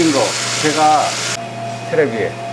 더 웃긴 거 제가 위에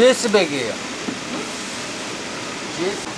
GS 백이에요. GS.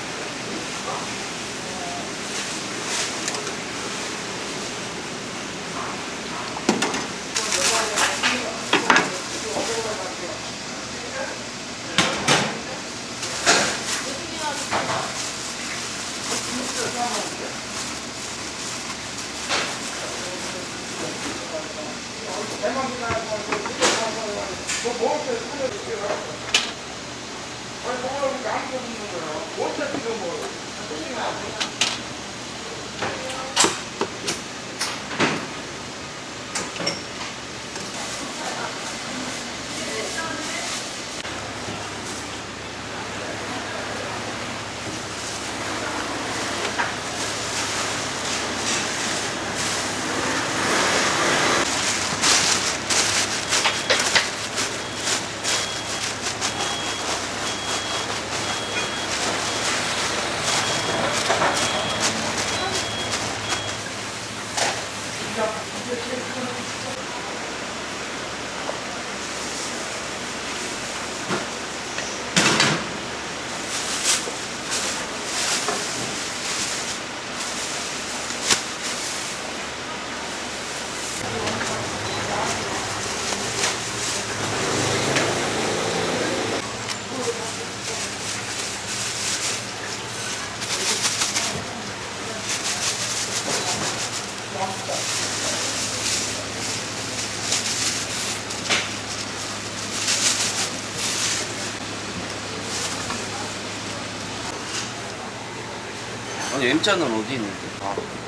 아니 M자는 어디 있는데? 아.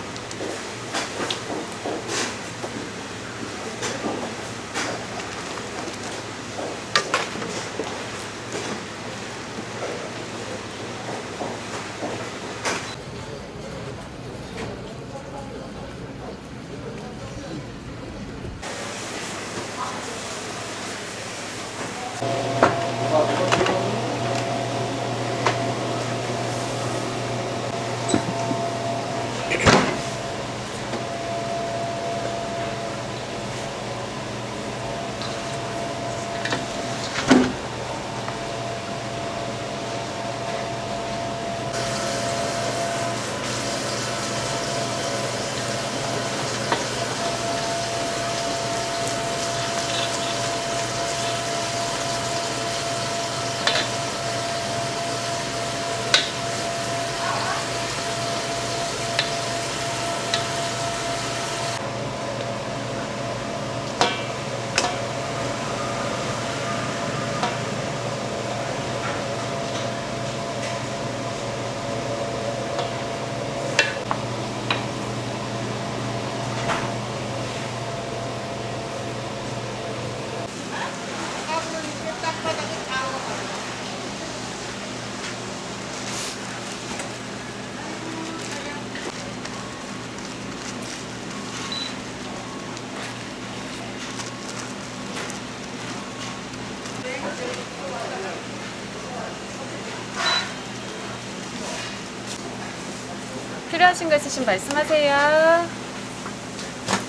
필요하신 거 있으시면 말씀하세요.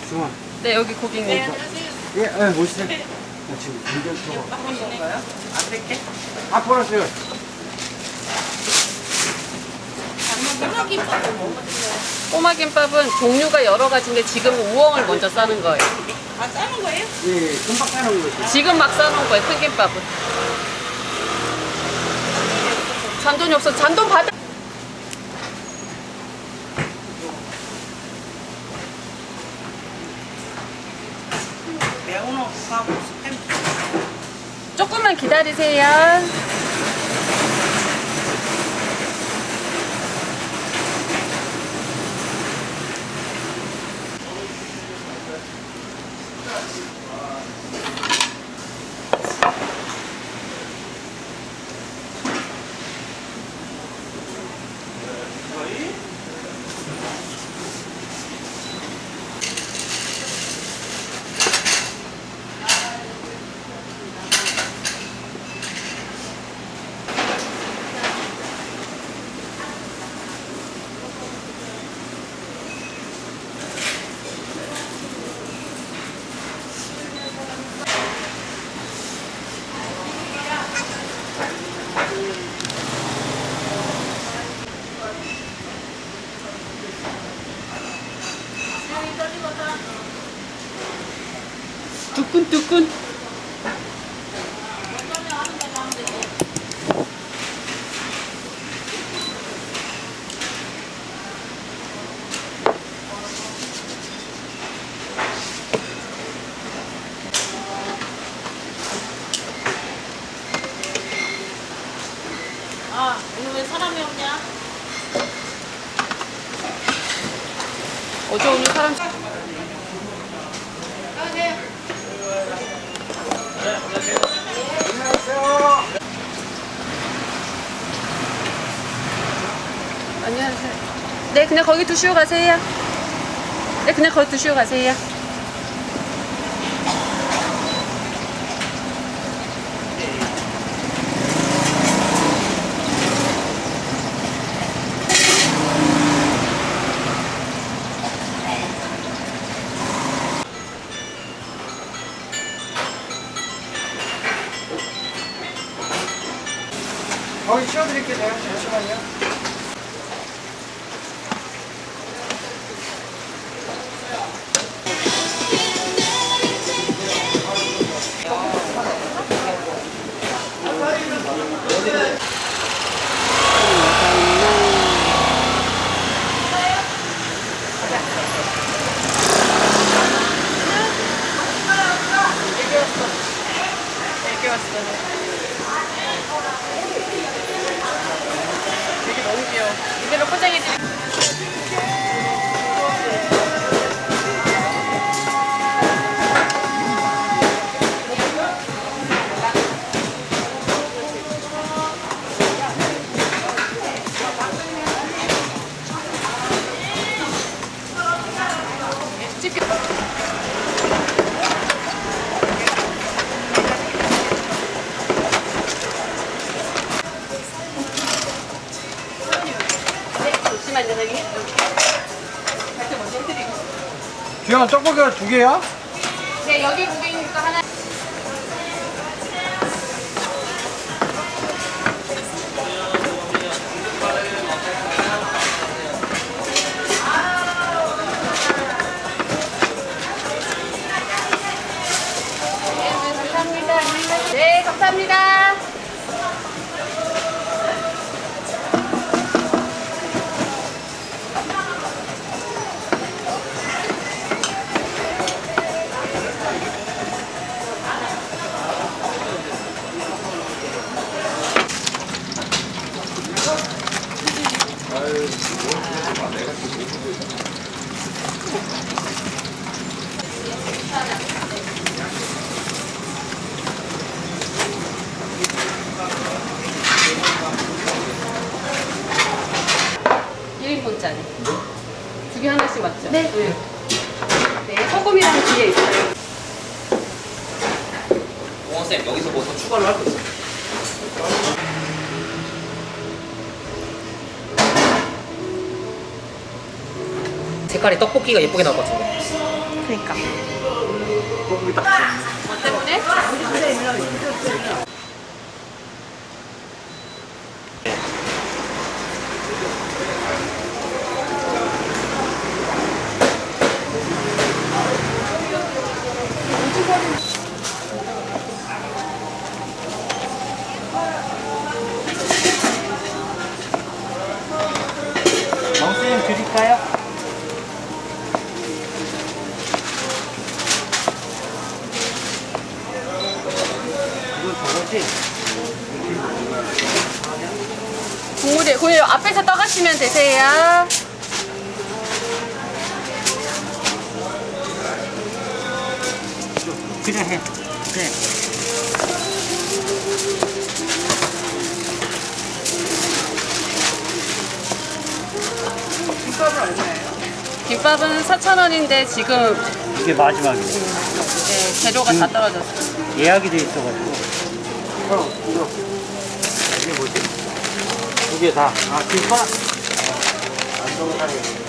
중아. 네, 여기 고객님. 예, 예, 모시세요. 나 지금 운전 좀. 안 될게. 아, 보냈어요. 꼬마 김밥은 종류가 여러 가지인데 지금 우엉을 먼저 싸는 거예요. 아, 싸는 거예요? 예, 예, 금방 까는 거죠. 지금 막 싸놓은 거예요, 큰 김밥은. 잔돈이 없어. 잔돈 받아. 매운 옥수하고 스팸. 조금만 기다리세요. 두끈두끈. 아, 오늘 왜 사람이 없냐? 어제 오늘 사람 안녕하세요. 네, 그냥 거기 두시고 가세요. 네, 그냥 거기 두시고 가세요. 왔어. 되게 너무 귀여워. 이대로 포장해드릴게요. 주영아, 떡볶이가 두 개야? 네, 여기 고객님도 하나. Bye. 색깔이 떡볶이가 예쁘게 나올 것 같은데. 그러니까. 떠가시면 되세요. 그냥 해. 네. 김밥은 얼마예요? 김밥은 4,000원인데 지금 이게 마지막이에요. 네, 재료가 다 떨어졌어요. 예약이 돼 있어가지고. 형, 이거. 이게 뭐지? 두 개 다. 아, 김밥? 안동사리.